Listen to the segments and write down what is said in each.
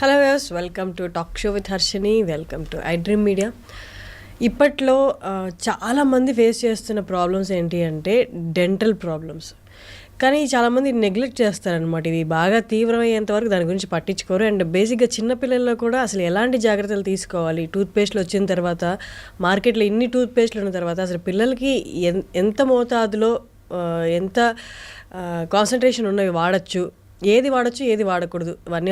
Hello views welcome to talk show with Harshini welcome to I dream media. ఇప్పట్లో చాలామంది face చేస్తున్న problems ఏంటి అంటే డెంటల్ ప్రాబ్లమ్స్. కానీ చాలామంది నెగ్లెక్ట్ చేస్తారనమాట ఇవి బాగా తీవ్రమయ్యేంత వరకు దాని గురించి పట్టించుకోరు. అండ్ బేసిక్గా చిన్నపిల్లల్లో కూడా అసలు ఎలాంటి జాగ్రత్తలు తీసుకోవాలి? టూత్పేస్ట్లు వచ్చిన తర్వాత మార్కెట్లో ఇన్ని టూత్పేస్ట్లు ఉన్న తర్వాత అసలు పిల్లలకి ఎంత మోతాదులో ఎంత కాన్సన్ట్రేషన్ ఉన్నవి వాడచ్చు? ఏది వాడచ్చు ఏది వాడకూడదు. ఇవన్నీ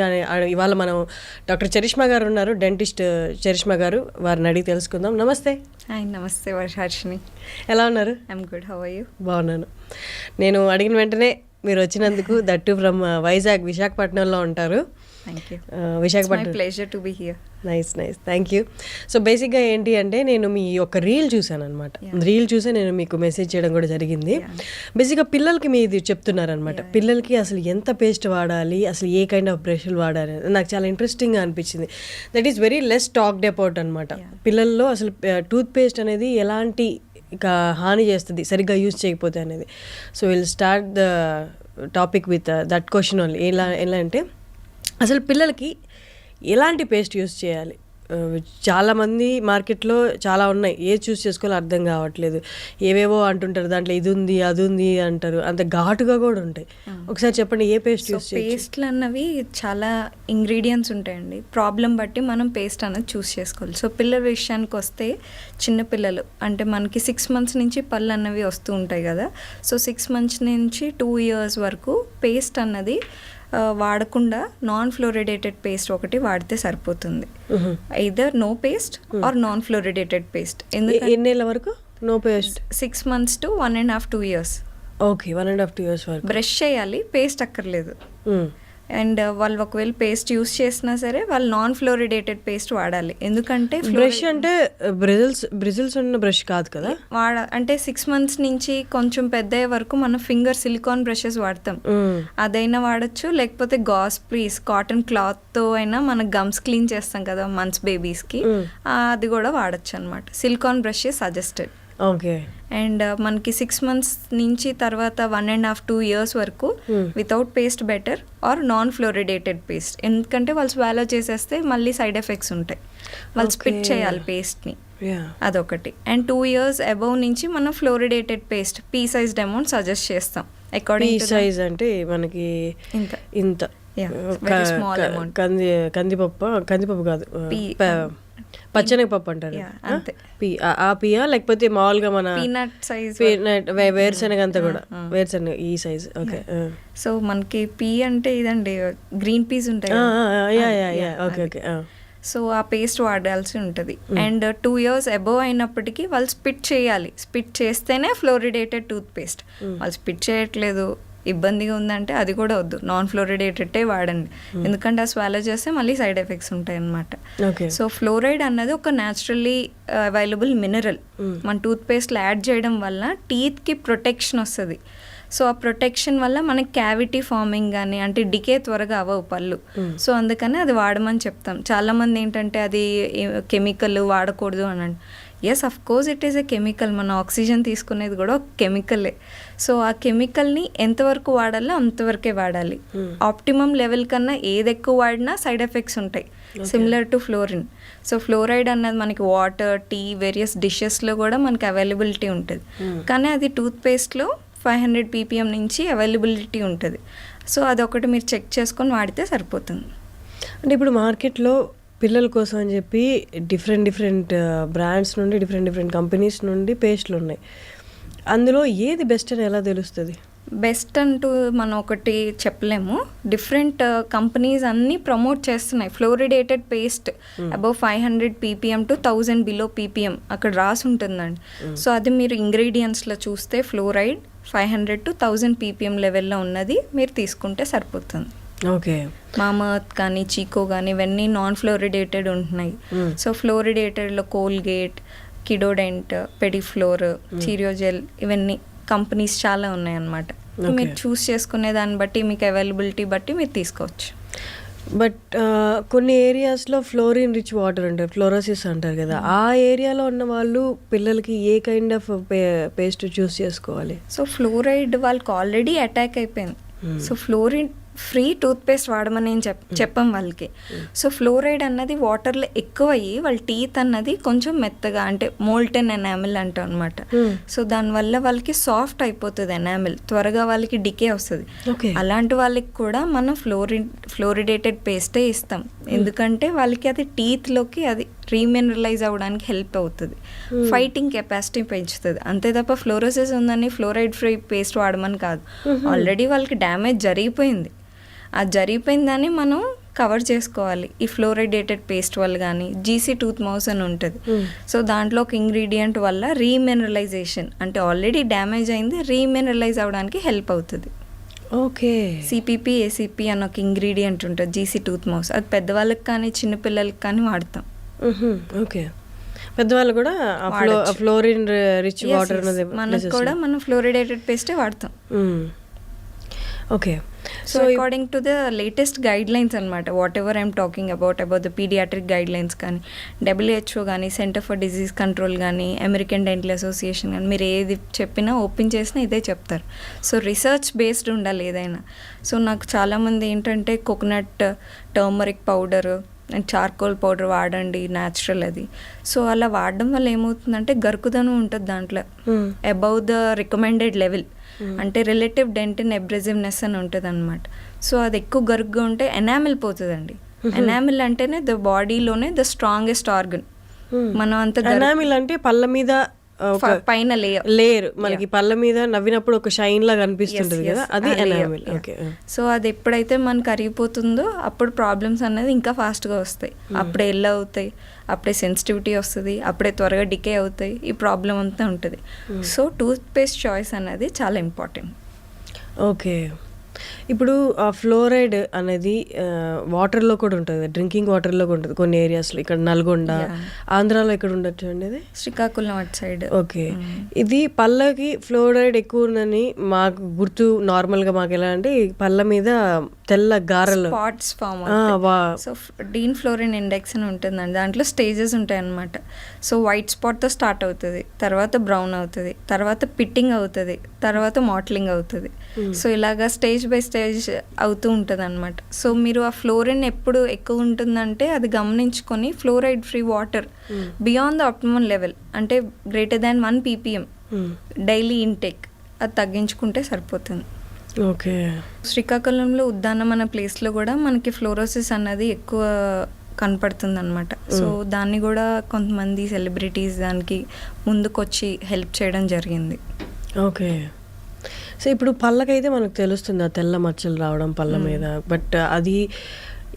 ఇవాళ మనం డాక్టర్ చరిష్మా గారు ఉన్నారు డెంటిస్ట్ చరిష్మా గారు. వారిని అడిగి తెలుసుకుందాం. నమస్తే. హాయ్ నమస్తే వర్షార్షిని ఎలా ఉన్నారు? I'm good. How you? బాగున్నాను. నేను అడిగిన వెంటనే మీరు వచ్చినందుకు దట్టు ఫ్రమ్ వైజాగ్ విశాఖపట్నంలో ఉంటారు. Visakhapatnam pleasure to be here nice nice thank you so బేసిక్గా ఏంటి అంటే నేను మీ యొక్క రీల్ చూశాను అనమాట రీల్ చూసే నేను మీకు మెసేజ్ చేయడం కూడా జరిగింది. బేసిక్గా పిల్లలకి మీది చెప్తున్నారనమాట పిల్లలకి అసలు ఎంత పేస్ట్ వాడాలి అసలు ఏ కైండ్ ఆఫ్ బ్రష్లు వాడాలి నాకు చాలా ఇంట్రెస్టింగ్గా అనిపించింది. That is very less talked about అనమాట పిల్లల్లో అసలు టూత్ పేస్ట్ అనేది ఎలాంటి ఇక హాని చేస్తుంది సరిగ్గా యూజ్ చేయకపోతే అనేది. So will start the topic with that question only ఎలా ఎలా అంటే అసలు పిల్లలకి ఎలాంటి పేస్ట్ యూస్ చేయాలి? చాలామంది మార్కెట్లో చాలా ఉన్నాయి. ఏది చూస్ చేసుకోవాలో అర్థం కావట్లేదు. ఏవేవో అంటుంటారు దాంట్లో ఇది ఉంది అది ఉంది అంటారు. అంత ఘాటుగా కూడా ఉంటాయి. ఒకసారి చెప్పండి ఏ పేస్ట్ యూస్ పేస్ట్లు అన్నవి చాలా ఇంగ్రీడియంట్స్ ఉంటాయండి. ప్రాబ్లం బట్టి మనం పేస్ట్ అనేది చూస్ చేసుకోవాలి. సో పిల్లల విషయానికి వస్తే చిన్న పిల్లలు అంటే మనకి సిక్స్ మంత్స్ నుంచి పళ్ళు అన్నవి వస్తూ ఉంటాయి కదా. సో సిక్స్ మంత్స్ నుంచి టూ ఇయర్స్ వరకు పేస్ట్ అన్నది వాడకుండా నాన్ ఫ్లోరిడేటెడ్ పేస్ట్ ఒకటి వాడితే సరిపోతుంది. Either no paste or non fluoridated paste ఎందుకంటే ఎన్నేళ్ళ వరకు? No paste six months to one and half two years okay one and half two years వరకు. బ్రష్ చేయాలి పేస్ట్ అక్కర్లేదు. అండ్ వాళ్ళు ఒకవేళ పేస్ట్ యూస్ చేసినా సరే వాళ్ళు నాన్ ఫ్లోరిడేటెడ్ పేస్ట్ వాడాలి. ఎందుకంటే బ్రష్ అంటే బ్రిజిల్స్ బ్రిజిల్స్ ఉన్న బ్రష్ కాదు కదా? వాడ అంటే సిక్స్ మంత్స్ నుంచి కొంచెం పెద్ద వరకు మనం ఫింగర్ సిలికాన్ బ్రషెస్ వాడతాం. అదైనా వాడచ్చు లేకపోతే గాస్ ప్లీజ్ కాటన్ క్లాత్తో అయినా మన గమ్స్ క్లీన్ చేస్తాం కదా మంత్స్ బేబీస్కి. అది కూడా వాడచ్చు అనమాట silicone brush suggested. Okay. And మనకి సిక్స్ మంత్స్ నుంచి తర్వాత one and half two years వరకు without paste better or non fluoridated paste. ఎందుకంటే వాళ్ళు స్వాలో చేసేస్తే మళ్ళీ సైడ్ ఎఫెక్ట్స్ ఉంటాయి. వాళ్ళు స్పిట్. చేయాలి పేస్ట్ని. అదొకటి. అండ్ టూ ఇయర్స్ అబౌవ్ నుంచి మనం fluoridated paste pea sized amount suggest చేస్తాం. అకార్డింగ్ సైజ్ అంటే మనకి ఇంత. ఇంత. కంది కందిపప్పు కందిపప్పు కాదు. పచ్చనగపప్పు అంటారు ఆ? పియా? లేకపోతే మామూలుగా మన పీనట్ సైజ్ పీనట్ వేరుశనగ అంతా కూడా. వేరుశనగ ఈ సైజ్ ఓకే సో మనకి పీ అంటే ఇదండి గ్రీన్ పీస్ ఉంటాయి ఓకే. ఓకే సో ఆ పేస్ట్ వాడాల్సి ఉంటుంది. అండ్ టూ ఇయర్స్ అబోవ్ అయినప్పటికీ వాళ్ళు స్పిట్ చేయాలి. స్పిట్ చేస్తేనే ఫ్లోరిడేటెడ్ టూత్ పేస్ట్ వాళ్ళు స్పిట్ చేయట్లేదు. ఇబ్బందిగా ఉందంటే అది కూడా వద్దు. నాన్ ఫ్లోరిడేటెడే వాడండి. ఎందుకంటే ఆ స్వాలో చేస్తే మళ్ళీ సైడ్ ఎఫెక్ట్స్ ఉంటాయి అన్నమాట. ఓకే సో ఫ్లోరైడ్ అన్నది ఒక న్యాచురల్లీ అవైలబుల్ మినరల్ మన టూత్ పేస్ట్లో యాడ్ చేయడం వల్ల టీత్కి ప్రొటెక్షన్ వస్తుంది. సో ఆ ప్రొటెక్షన్ వల్ల మనకి క్యావిటీ ఫార్మింగ్ కానీ అంటే డికే త్వరగా అవ్వవు పళ్ళు. సో అందుకని అది వాడమని చెప్తాం. చాలామంది ఏంటంటే అది కెమికల్ వాడకూడదు అని yes of course it is a chemical మన ఆక్సిజన్ తీసుకునేది కూడా ఒక కెమికలే సో ఆ కెమికల్ని ఎంతవరకు వాడాలో అంతవరకే వాడాలి. ఆప్టిమం లెవెల్ కన్నా ఏది ఎక్కువ వాడినా సైడ్ ఎఫెక్ట్స్ ఉంటాయి. Similar to fluorine so fluoride అన్నది మనకి వాటర్ టీ వేరియస్ డిషెస్లో కూడా మనకి అవైలబిలిటీ ఉంటుంది. కానీ అది టూత్ పేస్ట్లో ఫైవ్ హండ్రెడ్ పీపీఎం నుంచి అవైలబిలిటీ ఉంటుంది. సో అదొకటి మీరు చెక్ చేసుకొని వాడితే సరిపోతుంది. అంటే ఇప్పుడు మార్కెట్లో పిల్లల కోసం అని చెప్పి డిఫరెంట్ డిఫరెంట్ బ్రాండ్స్ నుండి డిఫరెంట్ డిఫరెంట్ కంపెనీస్ నుండి పేస్ట్లు ఉన్నాయి. అందులో ఏది బెస్ట్ అని ఎలా తెలుస్తుంది? బెస్ట్ అంటూ మనం ఒకటి చెప్పలేము. డిఫరెంట్ కంపెనీస్ అన్నీ ప్రమోట్ చేస్తున్నాయి. Fluoridated paste above five hundred PPM to thousand below PPM అక్కడ రాసి ఉంటుందండి. సో అది మీరు ఇంగ్రీడియంట్స్లో చూస్తే fluoride five hundred to thousand PPM లెవెల్లో ఉన్నది మీరు తీసుకుంటే సరిపోతుంది. ఓకే. మామర్త్ కానీ చీకో కానీ ఇవన్నీ నాన్ ఫ్లోరిడేటెడ్ ఉంటున్నాయి సో ఫ్లోరిడేటెడ్లో కోల్గేట్ కిడోడెంట్ పెడిఫ్లోర్ చీరియోజెల్ ఇవన్నీ కంపెనీస్ చాలా ఉన్నాయి అన్నమాట మీరు చూస్ చేసుకునే దాన్ని బట్టి మీకు అవైలబిలిటీ బట్టి మీరు తీసుకోవచ్చు. బట్ కొన్ని ఏరియాస్లో ఫ్లోరిన్ రిచ్ వాటర్ అంటారు ఫ్లోరోసిస్ అంటారు కదా. ఆ ఏరియాలో ఉన్న వాళ్ళు పిల్లలకి a kind of paste choose చేసుకోవాలి? సో ఫ్లోరైడ్ వాళ్ళకి ఆల్రెడీ అటాక్ అయిపోయింది. సో ఫ్లోరిడ్ ఫ్రీ టూత్పేస్ట్ వాడమని ఏం చెప్ చెప్పాం వాళ్ళకి. సో ఫ్లోరైడ్ అన్నది వాటర్లో ఎక్కువ అయ్యి వాళ్ళ టీత్ అన్నది కొంచెం మెత్తగా అంటే మోల్టెన్ ఎనామిల్ అంటాం అనమాట. సో దానివల్ల వాళ్ళకి సాఫ్ట్ అయిపోతుంది ఎనామిల్ త్వరగా వాళ్ళకి డికే వస్తుంది. అలాంటి వాళ్ళకి కూడా మనం ఫ్లోరి ఫ్లోరిడేటెడ్ పేస్టే ఇస్తాం. ఎందుకంటే వాళ్ళకి అది టీత్లోకి అది రీమినరలైజ్ అవ్వడానికి హెల్ప్ అవుతుంది. ఫైటింగ్ కెపాసిటీ పెంచుతుంది. అంతే తప్ప ఫ్లోరోసిస్ ఉందని ఫ్లోరైడ్ ఫ్రీ పేస్ట్ వాడమని కాదు. ఆల్రెడీ వాళ్ళకి డ్యామేజ్ జరిగిపోయింది. ఆ జరిగిపోయిందని మనం కవర్ చేసుకోవాలి. ఈ ఫ్లోరైడేటెడ్ పేస్ట్ వల్ల కానీ జీసీ టూత్ మౌస్ అని ఉంటుంది. సో దాంట్లో ఒక ఇంగ్రీడియంట్ వల్ల రీమినరలైజేషన్ అంటే ఆల్రెడీ డ్యామేజ్ అయింది రీమినరలైజ్ అవ్వడానికి హెల్ప్ అవుతుంది. ఓకే. సిపిపి ఏసిపి అని ఒక ఇంగ్రీడియంట్ ఉంటుంది జీసీ టూత్ మౌస్. అది పెద్దవాళ్ళకి కానీ చిన్నపిల్లలకి కానీ వాడతాం. ఓకే. పెద్దవాళ్ళు కూడా. Fluorine rich water. మనకు కూడా మనం ఫ్లోరిడేటెడ్ పేస్టే వాడతాం. Okay so according to the latest guidelines అనమాట whatever I'm talking about about the pediatric guidelines కానీ డబ్ల్యూహెచ్ఓ కానీ సెంటర్ ఫర్ డిజీజ్ కంట్రోల్ కానీ అమెరికన్ డెంటల్ అసోసియేషన్ కానీ మీరు ఏది చెప్పినా ఓపెన్ చేసినా ఇదే చెప్తారు. సో రీసెర్చ్ బేస్డ్ ఉండాలి ఏదైనా సో నాకు చాలామంది ఏంటంటే coconut turmeric powder and charcoal powder వాడండి న్యాచురల్ అది. సో అలా వాడడం వల్ల ఏమవుతుందంటే గరుకుదనం ఉంటుంది దాంట్లో. అబౌవ్ ద రికమెండెడ్ లెవెల్ అంటే రిలేటివ్ డెంటిన్ ఎబ్రెజివ్నెస్ అని ఉంటుంది అనమాట సో అది ఎక్కువ గరుగ్గా ఉంటే ఎనామిల్ పోతుందండి. ఎనామిల్ అంటేనే ద బాడీలోనే ద స్ట్రాంగెస్ట్ ఆర్గన్ మనం అంత ఎనామిల్ అంటే పళ్ళ మీద పైన లేయర్ లేయర్ మనకి పళ్ళ మీద నవ్వినప్పుడు ఒక షైన్ లాగా అనిపిస్తుంటది Yes, కదా. అది ఎనామిల్. ఓకే సో అది ఎప్పుడైతే మనకు కరిగిపోతుందో అప్పుడు ప్రాబ్లమ్స్ అనేది ఇంకా ఫాస్ట్గా వస్తాయి. అప్పుడే ఎల్ల అవుతాయి. అప్పుడే సెన్సిటివిటీ వస్తుంది అప్పుడే త్వరగా డికే అవుతాయి ఈ ప్రాబ్లం అంతా ఉంటుంది. సో టూత్ పేస్ట్ చాయిస్ అనేది చాలా ఇంపార్టెంట్ ఓకే ఇప్పుడు ఆ ఫ్లోరైడ్ అనేది వాటర్లో కూడా ఉంటుంది. డ్రింకింగ్ వాటర్లో కూడా ఉంటుంది. కొన్ని ఏరియాస్లో. ఇక్కడ నల్గొండ. ఆంధ్రాలో ఎక్కడ ఉండొచ్చు అండి ఇది శ్రీకాకుళం అటు సైడ్. ఓకే. ఇది పళ్ళకి ఫ్లోరైడ్ ఎక్కువ ఉందని మాకు గుర్తు నార్మల్గా మాకు ఎలా అంటే పళ్ళ మీద తెల్ల గారెలు. Spots form so Dean fluorine index అని ఉంటుందండి. దాంట్లో స్టేజెస్ ఉంటాయి అన్నమాట సో వైట్ స్పాట్తో స్టార్ట్ అవుతుంది. తర్వాత బ్రౌన్ అవుతుంది. తర్వాత పిట్టింగ్ అవుతుంది. తర్వాత మాట్లింగ్ అవుతుంది. సో ఇలాగా స్టేజ్ బై స్టేజ్ అవుతూ ఉంటుంది అనమాట సో మీరు ఆ ఫ్లోరిన్ ఎప్పుడు ఎక్కువ ఉంటుందంటే అది గమనించుకొని fluoride free water beyond the optimal level అంటే greater than one PPM Hmm. Daily intake అది తగ్గించుకుంటే సరిపోతుంది. ఓకే. శ్రీకాకుళంలో ఉద్దానం అన్న ప్లేస్లో కూడా మనకి ఫ్లోరోసిస్ అన్నది ఎక్కువ కనపడుతుంది అనమాట సో దాన్ని కూడా కొంతమంది సెలబ్రిటీస్ దానికి ముందుకొచ్చి హెల్ప్ చేయడం జరిగింది. ఓకే. సో ఇప్పుడు పళ్ళకైతే మనకు తెలుస్తుంది ఆ తెల్ల మచ్చలు రావడం పళ్ళ మీద. బట్ అది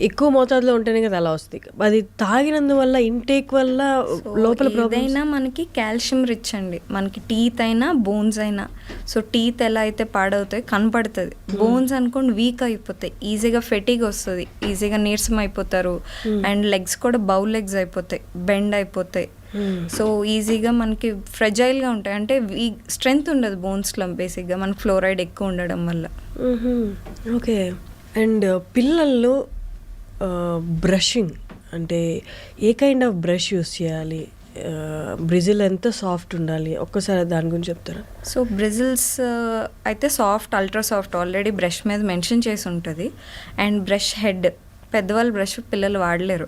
ఎక్కువ మోతాదులో ఉంటేనే కదా అలా వస్తుంది అది తాగినందువల్ల ఇంటేక్ వల్ల లోపల ఏదైనా మనకి కాల్షియం రిచ్ అండి. మనకి టీత్ అయినా బోన్స్ అయినా. సో టీత్ ఎలా అయితే పాడవుతాయి కనపడుతుంది. బోన్స్ అనుకోండి వీక్ అయిపోతాయి. ఈజీగా ఫెటిగ్ వస్తుంది. ఈజీగా నీరసం అయిపోతారు. అండ్ లెగ్స్ కూడా బౌ లెగ్స్ అయిపోతాయి. బెండ్ అయిపోతాయి. సో ఈజీగా మనకి ఫ్రెజైల్గా ఉంటాయి. అంటే వీక్ స్ట్రెంగ్త్ ఉండదు బోన్స్లో బేసిక్గా మనకి ఫ్లోరైడ్ ఎక్కువ ఉండడం వల్ల. ఓకే. అండ్ పిల్లల్లో బ్రషింగ్ అంటే ఏ కైండ్ ఆఫ్ బ్రష్ యూస్ చేయాలి? బ్రిజిల్ ఎంత సాఫ్ట్ ఉండాలి? ఒక్కసారి దాని గురించి చెప్తారా? సో బ్రిజిల్స్ అయితే soft ultra soft already brush మీద మెన్షన్ చేసి ఉంటుంది. అండ్ బ్రష్ హెడ్ పెద్దవాళ్ళు బ్రష్ పిల్లలు వాడలేరు.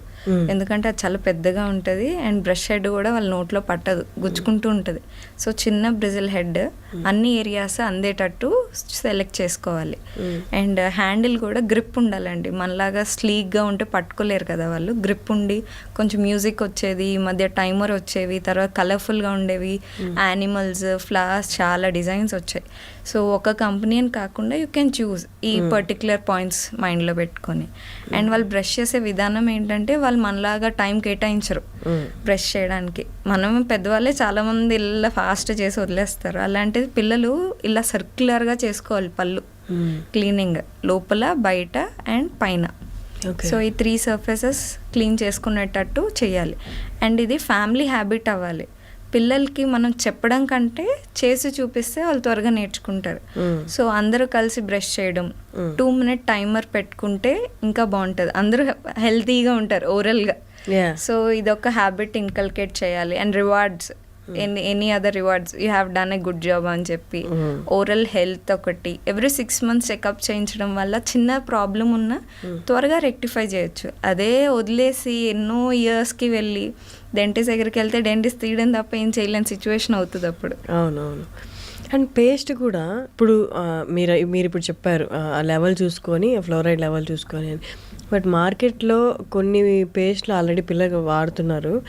ఎందుకంటే అది చాలా పెద్దగా ఉంటుంది అండ్ బ్రష్ హెడ్ కూడా వాళ్ళ నోట్లో పట్టదు గుచ్చుకుంటూ ఉంటుంది. సో చిన్న బ్రిజిల్ హెడ్ అన్ని ఏరియాస్ అందేటట్టు సెలెక్ట్ చేసుకోవాలి. అండ్ హ్యాండిల్ కూడా గ్రిప్ ఉండాలండి. మనలాగా స్లీక్గా ఉంటే పట్టుకోలేరు కదా వాళ్ళు. గ్రిప్ ఉండి కొంచెం మ్యూజిక్ వచ్చేది ఈ మధ్య టైమర్ వచ్చేవి తర్వాత కలర్ఫుల్గా ఉండేవి యానిమల్స్ ఫ్లవర్స్ చాలా డిజైన్స్ వచ్చాయి. సో ఒక కంపెనీ అని కాకుండా యూ కెన్ చూస్ ఈ పర్టికులర్ పాయింట్స్ మైండ్లో పెట్టుకొని. అండ్ వాళ్ళు బ్రష్ చేసే విధానం ఏంటంటే వాళ్ళు మనలాగా టైం కేటాయించరు. బ్రష్ చేయడానికి. మనం పెద్దవాళ్ళే చాలా మంది ఇలా ఫాస్ట్ చేసి వదిలేస్తారు. అలాంటిది పిల్లలు ఇలా సర్క్యులర్గా చేసుకోవాలి పళ్ళు. క్లీనింగ్ లోపల బయట అండ్ పైన. సో ఈ త్రీ సర్ఫేసెస్ క్లీన్ చేసుకునేటట్టు చేయాలి. అండ్ ఇది ఫ్యామిలీ హ్యాబిట్ అవ్వాలి. పిల్లలకి మనం చెప్పడం కంటే చేసి చూపిస్తే వాళ్ళు త్వరగా నేర్చుకుంటారు. సో అందరూ కలిసి బ్రష్ చేయడం. టూ మినిట్ టైమర్ పెట్టుకుంటే ఇంకా బాగుంటుంది. అందరూ హెల్తీగా ఉంటారు ఓరల్గా. సో ఇదొక హ్యాబిట్ ఇన్కల్కేట్ చేయాలి. And rewards. Any any other rewards you have done a good job అని చెప్పి. ఓరల్ హెల్త్ ఒకటి. ఎవ్రీ సిక్స్ మంత్స్ చెకప్ చేయించడం వల్ల చిన్న ప్రాబ్లం ఉన్నా త్వరగా రెక్టిఫై చేయొచ్చు. అదే వదిలేసి ఎన్నో ఇయర్స్కి వెళ్ళి డెంటిస్ట్ దగ్గరికి వెళ్తే డెంటిస్ట్ తీయడం తప్ప ఏం చేయలేని సిచ్యువేషన్ అవుతుంది అప్పుడు. అవునవును. అండ్ పేస్ట్ కూడా ఇప్పుడు మీరు మీరు ఇప్పుడు చెప్పారు ఆ, ఆ లెవెల్ చూసుకొని ఫ్లోరైడ్ లెవెల్ చూసుకొని అని. బట్ మార్కెట్లో కొన్ని పేస్ట్లు ఆల్రెడీ పిల్లలు వాడుతున్నారు.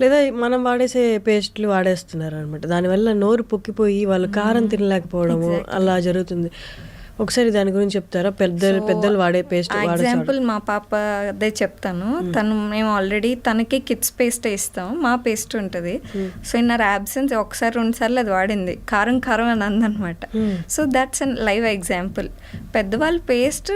లేదా మనం వాడేసే పేస్ట్లు వాడేస్తున్నారు అనమాట దానివల్ల నోరు పొక్కిపోయి వాళ్ళు కారం తినలేకపోవడము అలా జరుగుతుంది. ఒకసారి దాని గురించి చెప్తారా? పెద్దలు పెద్దలు వాడే పేస్ట్ ఎగ్జాంపుల్ మా పాప అదే చెప్తాను. తను మేము ఆల్రెడీ తనకి కిడ్స్ పేస్ట్ ఇస్తాం మా పేస్ట్ ఉంటుంది. సో ఇన్ ఆర్ అబ్సెన్స్ ఒకసారి రెండు సార్లు అది వాడింది. కారం కారం అని అందనమాట so that's an live example పెద్దవాళ్ళ పేస్ట్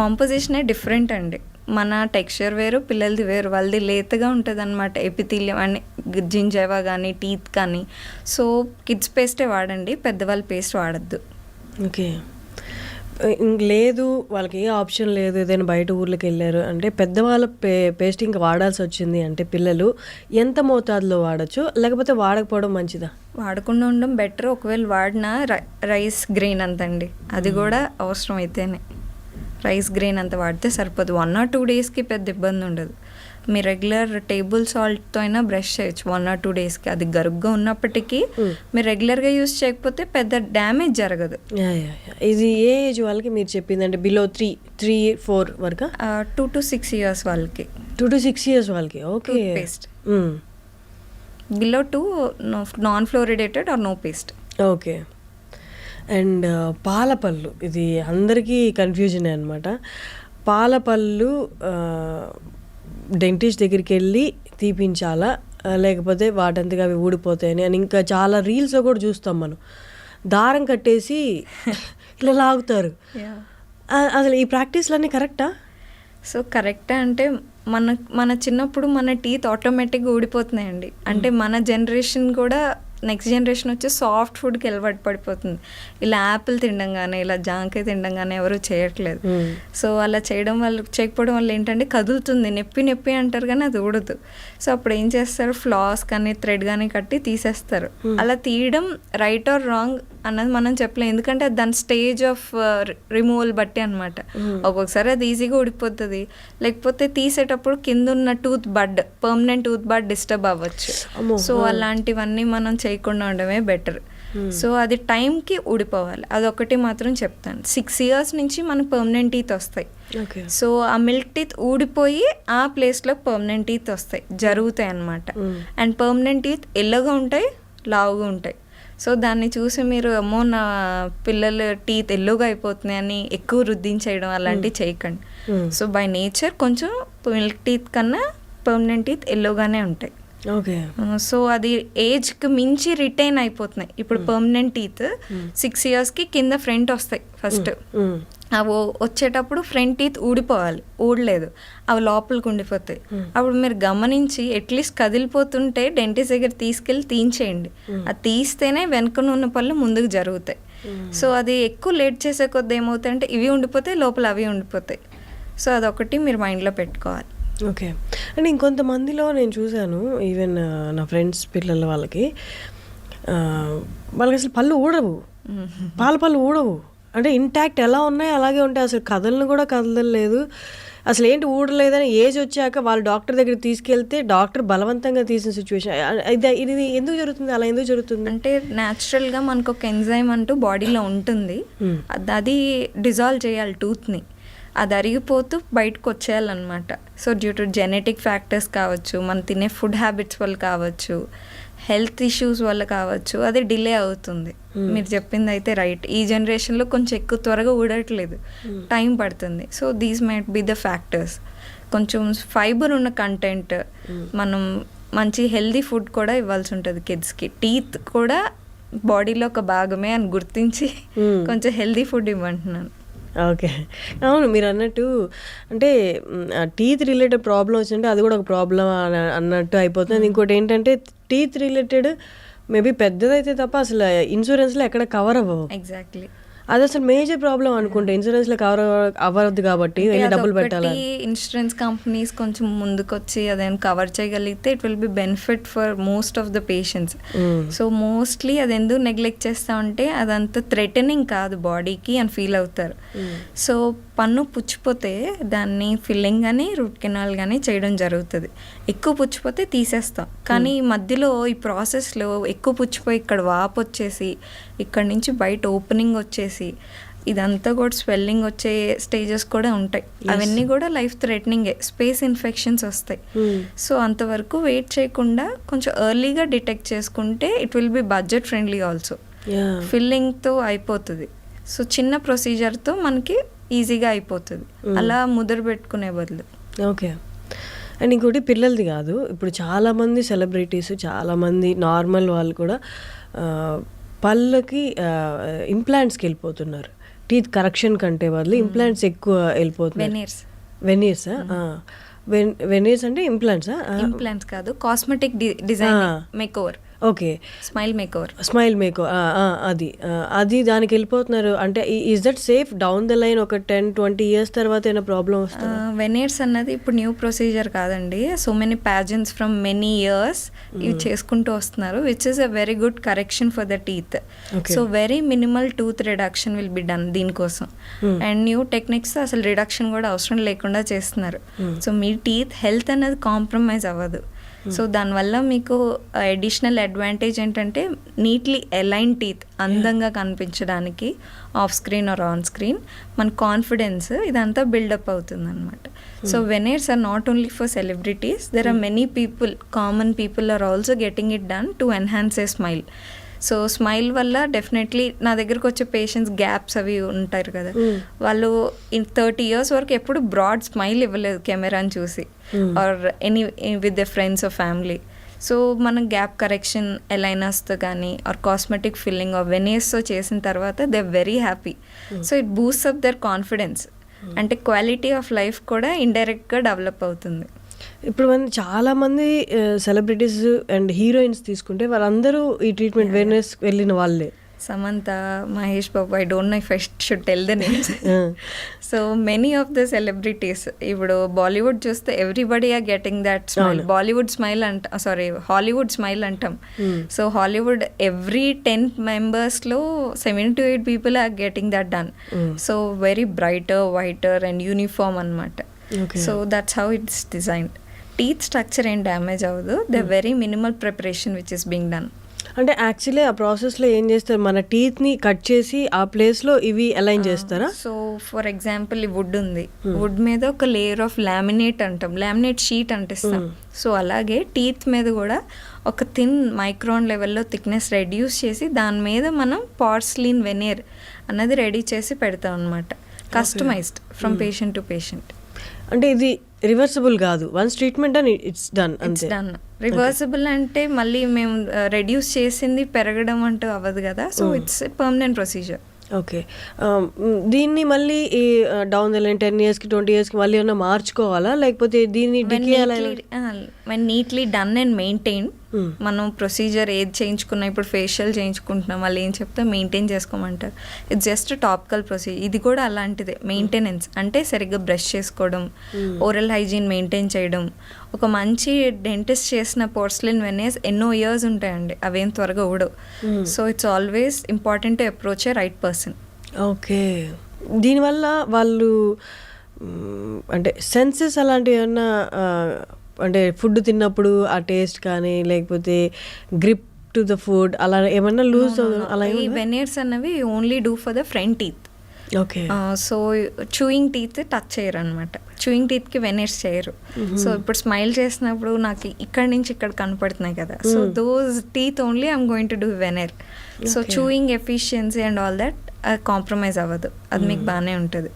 కాంపోజిషనే డిఫరెంట్ అండి. మన టెక్స్చర్ వేరు పిల్లలది వేరు. వాళ్ళది లేతగా ఉంటుంది అనమాట ఎపిథీలియం అని జింజావా కానీ టీత్ కానీ. సో కిడ్స్ పేస్టే వాడండి. పెద్దవాళ్ళ పేస్ట్ వాడద్దు. ఓకే. ఇంక లేదు వాళ్ళకి ఏ ఆప్షన్ లేదు ఏదైనా బయట ఊర్లోకి వెళ్ళారు అంటే పెద్దవాళ్ళ పే పేస్ట్ ఇంకా వాడాల్సి వచ్చింది అంటే పిల్లలు ఎంత మోతాదులో వాడచ్చు? లేకపోతే వాడకపోవడం మంచిదా? వాడకుండా ఉండడం బెటర్. ఒకవేళ వాడిన రైస్ గ్రెయిన్ అంత అండి అది కూడా అవసరం అయితేనే రైస్ గ్రెయిన్ అంత వాడితే సరిపోదు. వన్ ఆర్ టూ డేస్కి పెద్ద ఇబ్బంది ఉండదు. మీ రెగ్యులర్ టేబుల్ సాల్ట్తో అయినా బ్రష్ చేయొచ్చు. వన్ ఆర్ టూ డేస్కి అది గరుగ్గా ఉన్నప్పటికీ మీరు రెగ్యులర్గా యూస్ చేయకపోతే పెద్ద డ్యామేజ్ జరగదు. ఇది ఏ ఏజ్ వాళ్ళకి మీరు చెప్పింది అంటే బిలో త్రీ త్రీ ఫోర్ వరకు? టూ టు సిక్స్ ఇయర్స్ వాళ్ళకి. టూ టు సిక్స్ ఇయర్స్ వాళ్ళకి. Okay. Paste below two non fluoridated or no paste okay. And పాల పళ్ళు ఇది అందరికీ కన్ఫ్యూజన్ అనమాట పాల పళ్ళు డెంటిస్ట్ దగ్గరికి వెళ్ళి తీపించాలా లేకపోతే వాటంతగా అవి ఊడిపోతాయని. అని ఇంకా చాలా రీల్స్లో కూడా చూస్తాం మనం. దారం కట్టేసి ఇలా లాగుతారు. అసలు ఈ ప్రాక్టీస్లన్నీ కరెక్టా? సో కరెక్టే అంటే మన మన చిన్నప్పుడు మన టీత్ ఆటోమేటిక్గా ఊడిపోతున్నాయండి. అంటే మన జనరేషన్ కూడా నెక్స్ట్ జనరేషన్ వచ్చి సాఫ్ట్ ఫుడ్కి అలవాటు పడిపోతుంది. ఇలా యాపిల్ తినడం కానీ ఇలా జాంకాయ తినడం కానీ ఎవరు చేయట్లేదు. సో అలా చేయడం వల్ల చేయకపోవడం వల్ల ఏంటంటే కదులుతుంది. నొప్పి నొప్పి అంటారు కానీ అది ఊడదు. సో అప్పుడు ఏం చేస్తారు? ఫ్లాస్ కానీ థ్రెడ్ కానీ కట్టి తీసేస్తారు. అలా తీయడం రైట్ ఆర్ రాంగ్ అన్నది మనం చెప్పలేం. ఎందుకంటే అది దాని స్టేజ్ ఆఫ్ రిమూవల్ బట్టి అనమాట ఒక్కొక్కసారి అది ఈజీగా ఊడిపోతుంది. లేకపోతే తీసేటప్పుడు కింద ఉన్న tooth bud permanent tooth bud disturb అవ్వచ్చు. సో అలాంటివన్నీ మనం చేయకుండా ఉండడమే బెటర్. సో అది టైంకి ఊడిపోవాలి. అదొకటి మాత్రం చెప్తాను. సిక్స్ ఇయర్స్ నుంచి మనకు పర్మనెంట్ టీత్ వస్తాయి. సో ఆ మిల్క్ టీత్ ఊడిపోయి ఆ ప్లేస్లో పర్మనెంట్ టీత్ వస్తాయి. జరుగుతాయి అన్నమాట. అండ్ పర్మనెంట్ టీత్ ఎల్లగా ఉంటాయి లావుగా ఉంటాయి. సో దాన్ని చూసి మీరు అమ్మో నా పిల్లల టీత్ ఎల్లోగా అయిపోతున్నాయి అని ఎక్కువ రుద్దించేయడం అలాంటివి చేయకండి. సో బై నేచర్ కొంచెం మిల్క్ టీత్ కన్నా పర్మనెంట్ టీత్ ఎల్లోగానే ఉంటాయి. సో అది ఏజ్కి మించి రిటైన్ అయిపోతున్నాయి. ఇప్పుడు పర్మనెంట్ టీత్ సిక్స్ ఇయర్స్కి కింద ఫ్రంట్ వస్తాయి ఫస్ట్. అవి వచ్చేటప్పుడు ఫ్రంట్ టీత్ ఊడిపోవాలి. ఊడలేదు. అవి లోపలికి ఉండిపోతాయి. అప్పుడు మీరు గమనించి అట్లీస్ట్ కదిలిపోతుంటే డెంటిస్ట్ దగ్గర తీసుకెళ్ళి తీయించేయండి. అది తీస్తేనే వెనుకన ఉన్న పళ్ళు ముందుకు జరుగుతాయి. సో అది ఎక్కువ లేట్ చేసే కొద్ది ఏమవుతాయి అంటే ఇవి ఉండిపోతాయి లోపల అవి ఉండిపోతాయి. సో అదొకటి మీరు మైండ్లో పెట్టుకోవాలి. ఓకే. అండ్ ఇంకొంతమందిలో నేను చూశాను ఈవెన్ నా ఫ్రెండ్స్ పిల్లల వాళ్ళకి. వాళ్ళకి అసలు పళ్ళు ఊడవు. పాల పళ్ళు ఊడవు. అంటే ఇంటాక్ట్ ఎలా ఉన్నాయి అలాగే ఉంటాయి. అసలు కదలను కూడా కదలలేదు. అసలు ఏంటి ఊడలేదని ఏజ్ వచ్చాక వాళ్ళు డాక్టర్ దగ్గర తీసుకెళ్తే డాక్టర్ బలవంతంగా తీసిన సిచ్యువేషన్ ఇది ఎందుకు జరుగుతుంది? అలా ఎందుకు జరుగుతుంది? అంటే న్యాచురల్గా మనకు ఒక ఎంజైమ్ అంటూ బాడీలో ఉంటుంది. అది- అది డిజాల్వ్ చేయాలి టూత్ని అది అరిగిపోతూ బయటకు వచ్చేయాలన్నమాట so due to genetic factors కావచ్చు మనం తినే ఫుడ్ హ్యాబిట్స్ వల్ల కావచ్చు హెల్త్ ఇష్యూస్ వల్ల కావచ్చు అది డిలే అవుతుంది. మీరు చెప్పింది అయితే రైట్ ఈ జనరేషన్లో కొంచెం ఎక్కువ త్వరగా ఊడట్లేదు. టైం పడుతుంది. So these might be the factors కొంచెం ఫైబర్ ఉన్న కంటెంట్ మనం మంచి హెల్దీ ఫుడ్ కూడా ఇవ్వాల్సి ఉంటుంది కిడ్స్కి టీత్ కూడా బాడీలో ఒక భాగమే అని గుర్తించి Hmm. కొంచెం హెల్దీ ఫుడ్ ఇవ్వమంటున్నాను ఓకే. అవును మీరు అన్నట్టు అంటే టీత్ రిలేటెడ్ ప్రాబ్లం వచ్చింటే అది కూడా ఒక ప్రాబ్లం అన్నట్టు అయిపోతుంది. ఇంకోటి ఏంటంటే టీత్ రిలేటెడ్ మేబీ పెద్దదైతే తప్ప అసలు ఇన్సూరెన్స్లో ఎక్కడ కవర్ అవ్వవు. ఎగ్జాక్ట్లీ అది అసలు మేజర్ ప్రాబ్లం అనుకుంటే. ఇన్సూరెన్స్లో కవర్ అవ్వద్దు కాబట్టి డబ్బులు పెట్టాలి ఇన్సూరెన్స్ కంపెనీస్ కొంచెం ముందుకొచ్చి అదేం కవర్ చేయగలిగితే it will be benefit for most of the patients Hmm. So mostly అది ఎందుకు నెగ్లెక్ట్ చేస్తా ఉంటే అదంత థ్రెటనింగ్ కాదు బాడీకి అని ఫీల్ అవుతారు. సో పన్ను పుచ్చిపోతే దాన్ని ఫిల్లింగ్ కానీ రూట్ కెనాల్ కానీ చేయడం జరుగుతుంది. ఎక్కువ పుచ్చిపోతే తీసేస్తాం. కానీ ఈ మధ్యలో ఈ ప్రాసెస్లో ఎక్కువ పుచ్చిపోయి ఇక్కడ వాపు వచ్చేసి ఇక్కడ నుంచి బయట ఓపెనింగ్ వచ్చేసి ఇదంతా కూడా స్వెల్లింగ్ వచ్చే స్టేజెస్ కూడా ఉంటాయి. అవన్నీ కూడా లైఫ్ థ్రెటనింగే. స్పేస్ ఇన్ఫెక్షన్స్ వస్తాయి. Hmm. సో అంతవరకు వెయిట్ చేయకుండా కొంచెం ఎర్లీగా డిటెక్ట్ చేసుకుంటే it will be budget friendly also. ఫిల్లింగ్తో అయిపోతుంది. సో చిన్న ప్రొసీజర్తో మనకి ఈజీగా అయిపోతుంది. అలా ముద్ర పెట్టుకునే బదులు. ఓకే. అండ్ ఇంకోటి పిల్లలది కాదు. ఇప్పుడు చాలామంది సెలబ్రిటీస్ చాలామంది నార్మల్ వాళ్ళు కూడా పళ్ళకి ఇంప్లాంట్స్కి వెళ్ళిపోతున్నారు. టీత్ కరెక్షన్ కంటే బదులు ఇంప్లాంట్స్ ఎక్కువ వెళ్ళిపోతున్నారు. వెనీర్స్ వెనీర్స్ వెనీర్స్ అంటే ఇంప్లాంట్సా? ఇంప్లాంట్స్ కాదు. Cosmetic design. Makeover okay. Smile makeover smile makeover అది. అది దానికి వెళ్ళిపోతున్నారు. అంటే is that safe down the line ఒక టెన్ ట్వంటీ ఇయర్స్ తర్వాత ఏమైనా ప్రాబ్లం వస్తుంది? వెనేర్స్ అన్నది ఇప్పుడు న్యూ ప్రొసీజర్ కాదండి. So many patients from many years ఇవి చేసుకుంటూ వస్తున్నారు which is a very good correction for the teeth. So very minimal tooth reduction will be done దీనికోసం. అండ్ న్యూ టెక్నిక్స్ అసలు రిడక్షన్ కూడా అవసరం లేకుండా చేస్తున్నారు. సో మీ టీత్ హెల్త్ అనేది కాంప్రమైజ్ అవ్వదు. సో దానివల్ల మీకు అడిషనల్ అడ్వాంటేజ్ ఏంటంటే నీట్లీ అలైన్ టీత్ అందంగా కనిపించడానికి off screen or on screen మన కాన్ఫిడెన్స్ ఇదంతా బిల్డప్ అవుతుంది అనమాట so veneers are not only for celebrities there are many people common people are also getting it done to enhance a smile so smile వల్ల definitely నా దగ్గరకు వచ్చే patients gaps అవి ఉంటారు కదా. వాళ్ళు ఇన్ థర్టీ ఇయర్స్ వరకు ఎప్పుడు బ్రాడ్ స్మైల్ ఇవ్వలేదు కెమెరాని చూసి. Or any with the friends or family. So మనం గ్యాప్ కరెక్షన్ ఎలైనర్స్తో కానీ ఆర్ కాస్మెటిక్ ఫిల్లింగ్ ఆర్ వెనేస్తో చేసిన తర్వాత they very happy. So it boost up their confidence. అంటే క్వాలిటీ ఆఫ్ లైఫ్ కూడా ఇండైరెక్ట్గా డెవలప్ అవుతుంది. ఇప్పుడు మన చాలా మంది సెలబ్రిటీస్ అండ్ హీరోయిన్స్ తీసుకుంటే వాళ్ళందరూ ఈ ట్రీట్మెంట్ వేర్నెస్ వెళ్ళిన వాళ్ళే. Samantha Mahesh Babu I don't know first should tell the names so many of the celebrities ఇప్పుడు బాలీవుడ్ చూస్తే everybody are getting that smile Bollywood smile అంట సారీ హాలీవుడ్ స్మైల్ అంటాం. So Hollywood every ten మెంబర్స్లో seven to eight people are getting that done so very brighter whiter and uniform అనమాట. So that's how it's designed teeth structure ఏం damage అవ్వదు. The very minimal preparation which is being done అంటే actually ఆ ప్రాసెస్లో ఏం చేస్తారు? మన టీత్ని cut చేసి ఆ ప్లేస్లో ఇవి అలైన్ చేస్తారా? సో ఫర్ ఎగ్జాంపుల్ ఈ వుడ్ ఉంది. వుడ్ మీద ఒక లేయర్ ఆఫ్ లామినేట్ అంటాం. లామినేట్ షీట్ అంటిస్తాం. సో అలాగే టీత్ మీద కూడా ఒక థిన్ మైక్రాన్ లెవెల్లో థిక్నెస్ రెడ్యూస్ చేసి దాని మీద మనం పార్స్లిన్ వెనేర్ అన్నది రెడీ చేసి పెడతాం అనమాట customized from patient to patient అంటే ఇది రివర్సబుల్ కాదు. వన్స్ ట్రీట్మెంట్ అని ఇట్స్ డన్ ఇట్స్ అంతే. డన్ రివర్సిబుల్ అంటే మళ్ళీ మేము రెడ్యూస్ చేసింది పెరగడం అంటూ అవ్వదు కదా. So it's permanent procedure okay దీన్ని మళ్ళీ ఈ డౌన్ ద లైన్ టెన్ ఇయర్స్కి ట్వంటీ ఇయర్స్కి మళ్ళీ ఏమన్నా మార్చుకోవాలా? లేకపోతే దీన్ని when neatly done and maintain మనం ప్రొసీజర్ ఏది చేయించుకున్నా ఇప్పుడు ఫేషియల్ చేయించుకుంటున్నాం వాళ్ళు ఏం చెప్తే మెయింటైన్ చేసుకోమంటారు. ఇట్స్ జస్ట్ టాపికల్ ప్రొసీజర్ ఇది కూడా అలాంటిదే మెయింటెనెన్స్ అంటే సరిగ్గా బ్రష్ చేసుకోవడం ఓరల్ హైజీన్ మెయింటైన్ చేయడం. ఒక మంచి డెంటిస్ట్ చేసిన పోర్స్లిన్ వెనేస్ ఎన్నో ఇయర్స్ ఉంటాయండి అవేం త్వరగా ఊడవు. So it's always important to approach a right person okay. దీనివల్ల వాళ్ళు అంటే సెన్సెస్ అలాంటివి ఏమన్నా అంటే ఫుడ్ తిన్నప్పుడు ఆ టేస్ట్ కానీ లేకపోతే గ్రిప్ టు ద ఫుడ్ అలా ఏమన్నా లూజ్ అలా ఈ వెనేర్స్ అన్నవి only do for the front teeth so chewing teeth touch చేయరు అనమాట చూయింగ్ టీత్కి వెనేర్స్ చేయరు. సో ఇప్పుడు స్మైల్ చేసినప్పుడు నాకు ఇక్కడ నుంచి ఇక్కడ కనపడుతున్నాయి కదా. So those teeth only I'm going to do veneer so chewing efficiency and all that compromise అవ్వదు. అది మీకు బాగానే ఉంటుంది.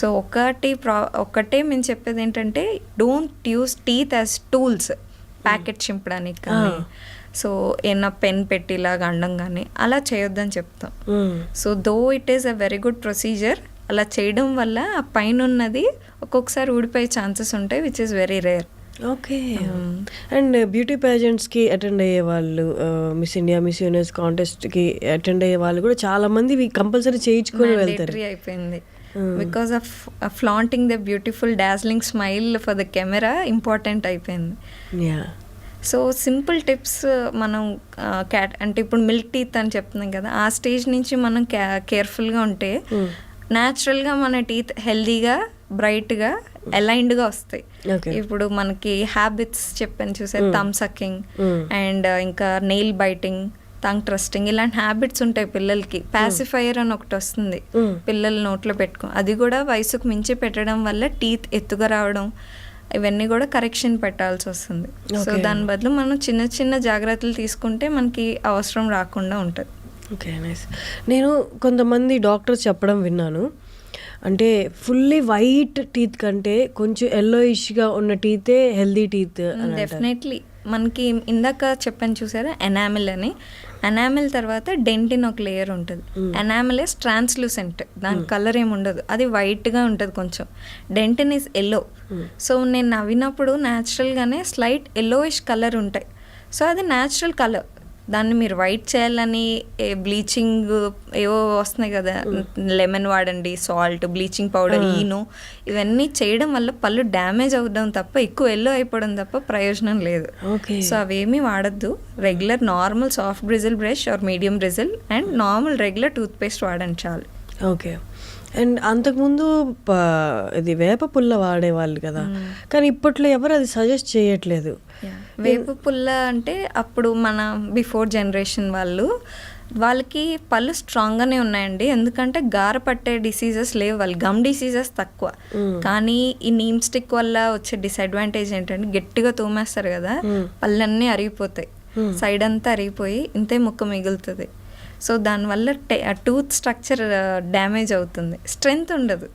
సో ఒకటి ప్రా ఒకటే మేము చెప్పేది ఏంటంటే don't use teeth as tools packet చింపడానికి కానీ సో ఏమన్నా పెన్ పెట్టిలాగా అండం కానీ అలా చేయొద్దని చెప్తాం. So though it is a very good procedure అలా చేయడం వల్ల ఆ పైన ఉన్నది ఒక్కొక్కసారి ఊడిపోయే ఛాన్సెస్ ఉంటాయి which is very rare okay. And beauty పేజెంట్స్కి attend అయ్యే వాళ్ళు మిస్ ఇండియా మిస్ యూనివర్స్ కాంటెస్ట్కి అటెండ్ అయ్యే వాళ్ళు కూడా చాలా మంది కంపల్సరీ చేయించుకొని వెళ్తారు. అయిపోయింది. Because of flaunting the beautiful dazzling smile for the camera important అయిపోయింది. యా సో సింపుల్ టిప్స్ మనం క్యాట్ అంటే ఇప్పుడు మిల్క్ టీత్ అని చెప్తున్నాం కదా ఆ స్టేజ్ నుంచి మనం కేర్ఫుల్గా ఉంటే న్యాచురల్గా మన టీత్ హెల్దీగా బ్రైట్గా అలైన్డ్గా వస్తాయి. ఇప్పుడు మనకి హ్యాబిట్స్ చెప్పాను చూసే థమ్ సక్కింగ్ Mm. అండ్ ఇంకా నెయిల్ బైటింగ్ టంగ్ ట్రస్టింగ్ ఇలాంటి హ్యాబిట్స్ ఉంటాయి పిల్లలకి పాసిఫైయర్ అని ఒకటి వస్తుంది. పిల్లల నోట్లో పెట్టుకో అది కూడా వయసుకు మించి పెట్టడం వల్ల టీత్ ఎత్తుగా రావడం ఇవన్నీ కూడా కరెక్షన్ పెట్టాల్సి వస్తుంది. సో. దాని బదులు మనం చిన్న చిన్న జాగ్రత్తలు తీసుకుంటే మనకి అవసరం రాకుండా ఉంటుంది. ఓకే నైస్ నేను కొంతమంది డాక్టర్స్ చెప్పడం విన్నాను. అంటే ఫుల్లీ వైట్ టీత్ కంటే కొంచెం ఎల్లోయిష్గా ఉన్న టీతే హెల్దీ టీత్ డెఫినెట్లీ మనకి ఇందాక చెప్పాను చూసారా? ఎనామిల్ అని. ఎనామిల్ తర్వాత డెంటిన్ ఒక లేయర్ ఉంటుంది. ఎనామిల్ ఇస్ ట్రాన్స్లూసెంట్ దాని కలర్ ఏమి ఉండదు. అది వైట్గా ఉంటుంది కొంచెం. డెంటిన్ ఇస్ ఎల్లో సో నేను నవ్వినప్పుడు న్యాచురల్గానే స్లైట్ ఎల్లోయిష్ కలర్ ఉంటాయి. సో అది న్యాచురల్ కలర్ దాన్ని మీరు వైట్ చేయాలని బ్లీచింగ్ ఏవో వస్తున్నాయి కదా లెమన్ వాడండి సాల్ట్ బ్లీచింగ్ పౌడర్ ఈనో ఇవన్నీ చేయడం వల్ల పళ్ళు డ్యామేజ్ అవ్వడం తప్ప ఎక్కువ ఎల్లో అయిపోవడం తప్ప ప్రయోజనం లేదు. ఓకే. సో అవేమీ వాడద్దు. Regular normal soft bristle brush or medium bristle and normal regular tooth paste వాడండి చాలు. ఓకే. అండ్ అంతకుముందు ఇది వేప పుల్ల వాడేవాళ్ళు కదా కానీ ఇప్పట్లో ఎవరు అది సజెస్ట్ చేయట్లేదు. వేపు పుల్ల అంటే అప్పుడు మన బిఫోర్ జనరేషన్ వాళ్ళు వాళ్ళకి పళ్ళు స్ట్రాంగ్గానే ఉన్నాయండి. ఎందుకంటే గార పట్టే డిసీజెస్ లేవు వాళ్ళు. గమ్ డిసీజెస్ తక్కువ. కానీ ఈ నీమ్ స్టిక్ వల్ల వచ్చే డిసడ్వాంటేజ్ ఏంటంటే గట్టిగా తోమేస్తారు కదా పళ్ళన్నీ అరిగిపోతాయి. సైడ్ అంతా అరిగిపోయి ఇంతే ముక్క మిగులుతుంది. సో దానివల్ల టూత్ స్ట్రక్చర్ డ్యామేజ్ అవుతుంది. స్ట్రెంగ్త్ ఉండదు.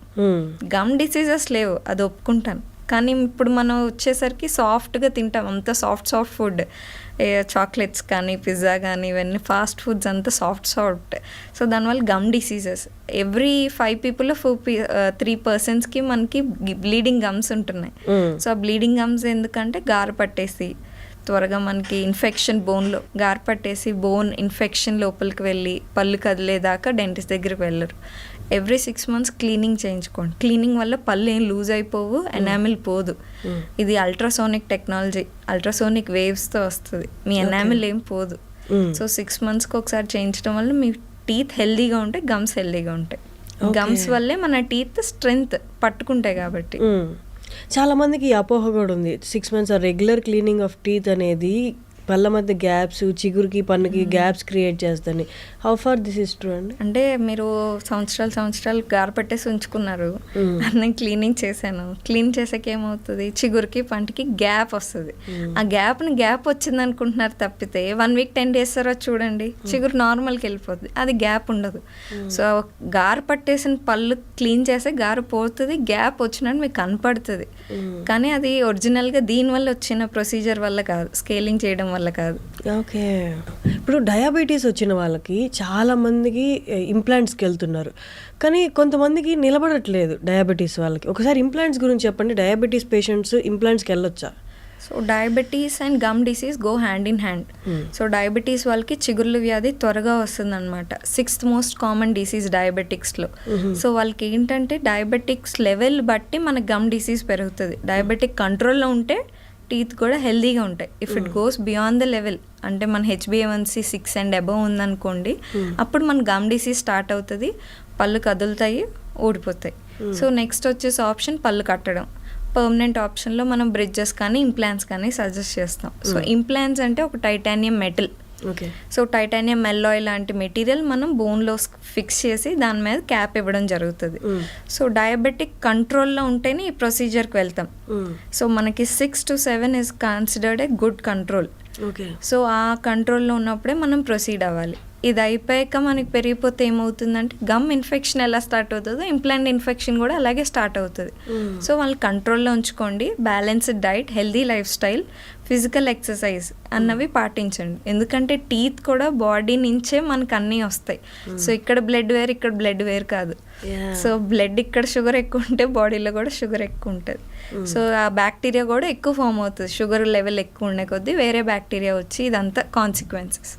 గమ్ డిసీజెస్ లేవు. అది ఒప్పుకుంటాను. కానీ ఇప్పుడు మనం వచ్చేసరికి సాఫ్ట్గా తింటాం. అంత సాఫ్ట్ సాఫ్ట్ ఫుడ్. చాక్లెట్స్ కానీ పిజ్జా కానీ ఇవన్నీ ఫాస్ట్ ఫుడ్స్ అంతా సాఫ్ట్ సాఫ్ట్. సో దానివల్ల gum diseases. Every five people four three పర్సన్స్కి మనకి బ్లీడింగ్ గమ్స్ ఉంటున్నాయి. సో ఆ బ్లీడింగ్ గమ్స్ ఎందుకంటే గార పట్టేసి త్వరగా మనకి ఇన్ఫెక్షన్ బోన్లో గార పట్టేసి బోన్ ఇన్ఫెక్షన్ లోపలికి వెళ్ళి పళ్ళు కదిలేదాకా డెంటిస్ట్ దగ్గరికి వెళ్ళరు. ఎవ్రీ సిక్స్ మంత్స్ క్లీనింగ్ చేయించుకోండి. క్లీనింగ్ వల్ల పళ్ళు ఏం లూజ్ అయిపోవు ఎనామిల్ పోదు. ఇది అల్ట్రాసోనిక్ టెక్నాలజీ అల్ట్రాసోనిక్ వేవ్స్తో వస్తుంది. మీ ఎనామిల్ ఏం పోదు. సో సిక్స్ మంత్స్కి ఒకసారి చేయించడం వల్ల మీ టీత్ హెల్దీగా ఉంటాయి గమ్స్ హెల్దీగా ఉంటాయి. గమ్స్ వల్లే మన టీత్ స్ట్రెంగ్త్ పట్టుకుంటాయి కాబట్టి. మ్మ్. చాలా మందికి అపోహ కూడా ఉంది. Six months regular cleaning of teeth అనేది పళ్ళ మధ్య గ్యాప్స్ చిగురికి పన్నుకి గ్యాప్స్ క్రియేట్ చేస్తుంది how far this is true అండి? అంటే మీరు సంవత్సరాలు సంవత్సరాలు గారపట్టేసి ఉంచుకున్నారు. నేను క్లీనింగ్ చేశాను. క్లీన్ చేసాక ఏమవుతుంది? చిగురికి పంటికి గ్యాప్ వస్తుంది. ఆ గ్యాప్ని గ్యాప్ వచ్చింది అనుకుంటున్నారు తప్పితే వన్ వీక్ టెన్ డేస్ తర్వాత చూడండి చిగురు నార్మల్కి వెళ్ళిపోతుంది అది గ్యాప్ ఉండదు. సో గార పట్టేసిన పళ్ళు క్లీన్ చేస్తే గార పోతుంది గ్యాప్ వచ్చినట్టు మీకు కనపడుతుంది. కానీ అది ఒరిజినల్గా దీనివల్ల వచ్చిన ప్రొసీజర్ వల్ల కాదు. స్కేలింగ్ చేయడం వల్ల కాదు. ఓకే. ఇప్పుడు డయాబెటీస్ వచ్చిన వాళ్ళకి చాలా మందికి ఇంప్లాంట్స్కి వెళ్తున్నారు. కానీ కొంతమందికి నిలబడట్లేదు డయాబెటీస్ వాళ్ళకి. ఒకసారి ఇంప్లాంట్స్ గురించి చెప్పండి. డయాబెటీస్ పేషెంట్స్ ఇంప్లాంట్స్కి వెళ్ళొచ్చా? So diabetes and gum disease go hand in hand so diabetes వాళ్ళకి చిగుర్ల వ్యాధి త్వరగా వస్తుంది అనమాట సిక్స్త్ మోస్ట్ కామన్ డిసీజ్ డయాబెటిక్స్లో సో వాళ్ళకి ఏంటంటే డయాబెటిక్స్ లెవెల్ బట్టి మన గమ్ డిసీజ్ పెరుగుతుంది. డయాబెటిక్ కంట్రోల్లో ఉంటే టీత్ కూడా హెల్దీగా ఉంటాయి. If it goes beyond the level అంటే మన హెచ్బిఏవన్సీ సిక్స్ అండ్ అబవ్ ఉందనుకోండి అప్పుడు మన గమ్ డిసీజ్ స్టార్ట్ అవుతుంది పళ్ళు కదులుతాయి ఊడిపోతాయి. సో నెక్స్ట్ వచ్చేసి ఆప్షన్ పళ్ళు కట్టడం. పర్మనెంట్ ఆప్షన్లో మనం బ్రిడ్జెస్ కానీ ఇంప్లాంట్స్ కానీ సజెస్ట్ చేస్తాం. సో ఇంప్లాంట్స్ అంటే ఒక టైటానియం మెటల్ సో టైటానియం మెల్లాయ్ లాంటి మెటీరియల్ మనం బోన్లో ఫిక్స్ చేసి దాని మీద క్యాప్ ఇవ్వడం జరుగుతుంది. సో డయాబెటిక్ కంట్రోల్లో ఉంటేనే ఈ ప్రొసీజర్కి వెళ్తాం. సో మనకి six to seven is considered a good control okay so ఆ కంట్రోల్లో ఉన్నప్పుడే మనం ప్రొసీడ్ అవ్వాలి. ఇది అయిపోయాక మనకి పెరిగిపోతే ఏమవుతుందంటే గమ్ ఇన్ఫెక్షన్ ఎలా స్టార్ట్ అవుతుందో ఇంప్లాంట్ ఇన్ఫెక్షన్ కూడా అలాగే స్టార్ట్ అవుతుంది. సో వాళ్ళు కంట్రోల్లో ఉంచుకోండి. Balanced diet healthy lifestyle physical exercise అన్నవి పాటించండి. ఎందుకంటే టీత్ కూడా బాడీ నుంచే మనకు అన్నీ వస్తాయి. సో ఇక్కడ బ్లడ్ వేరు ఇక్కడ బ్లడ్ వేరు కాదు. సో బ్లడ్ ఇక్కడ షుగర్ ఎక్కువ ఉంటే బాడీలో కూడా షుగర్ ఎక్కువ ఉంటుంది. సో ఆ బ్యాక్టీరియా కూడా ఎక్కువ ఫామ్ అవుతుంది. షుగర్ లెవెల్ ఎక్కువ ఉండే కొద్దీ వేరే బ్యాక్టీరియా వచ్చి ఇదంతా కాన్సిక్వెన్సెస్